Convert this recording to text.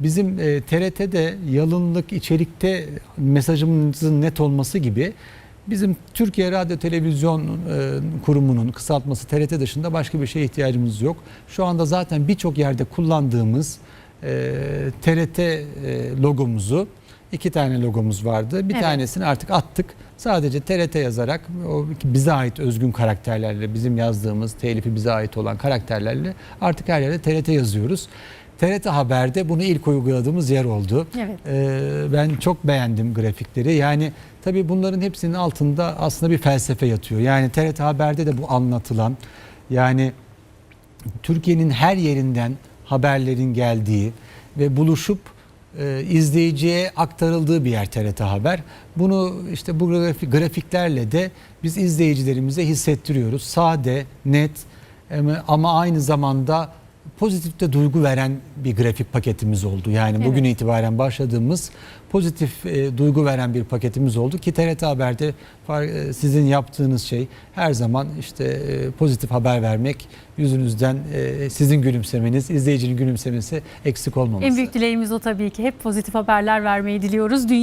bizim e, TRT'de yalınlık içerikte mesajımızın net olması gibi bizim Türkiye Radyo Televizyon e, Kurumu'nun kısaltması TRT dışında başka bir şeye ihtiyacımız yok. Şu anda zaten birçok yerde kullandığımız e, TRT e, logomuzu iki tane logomuz vardı. Bir Evet. tanesini artık attık. Sadece TRT yazarak o bize ait özgün karakterlerle bizim yazdığımız telifi bize ait olan karakterlerle artık her yerde TRT yazıyoruz. TRT Haber'de bunu ilk uyguladığımız yer oldu. Evet. Ee, ben çok beğendim grafikleri. Yani tabii bunların hepsinin altında aslında bir felsefe yatıyor. Yani TRT Haber'de de bu anlatılan yani Türkiye'nin her yerinden haberlerin geldiği ve buluşup e, izleyiciye aktarıldığı bir yer TRT Haber. Bunu işte bu grafik, grafiklerle de biz izleyicilerimize hissettiriyoruz. Sade, net ama aynı zamanda pozitif de duygu veren bir grafik paketimiz oldu. Yani Evet. bugün itibaren başladığımız pozitif e, duygu veren bir paketimiz oldu ki TRT Haber'de e, sizin yaptığınız şey her zaman işte e, pozitif haber vermek, yüzünüzden e, sizin gülümsemeniz, izleyicinin gülümsemesi eksik olmaması. En büyük dileğimiz o tabii ki. Hep pozitif haberler vermeyi diliyoruz. Dünya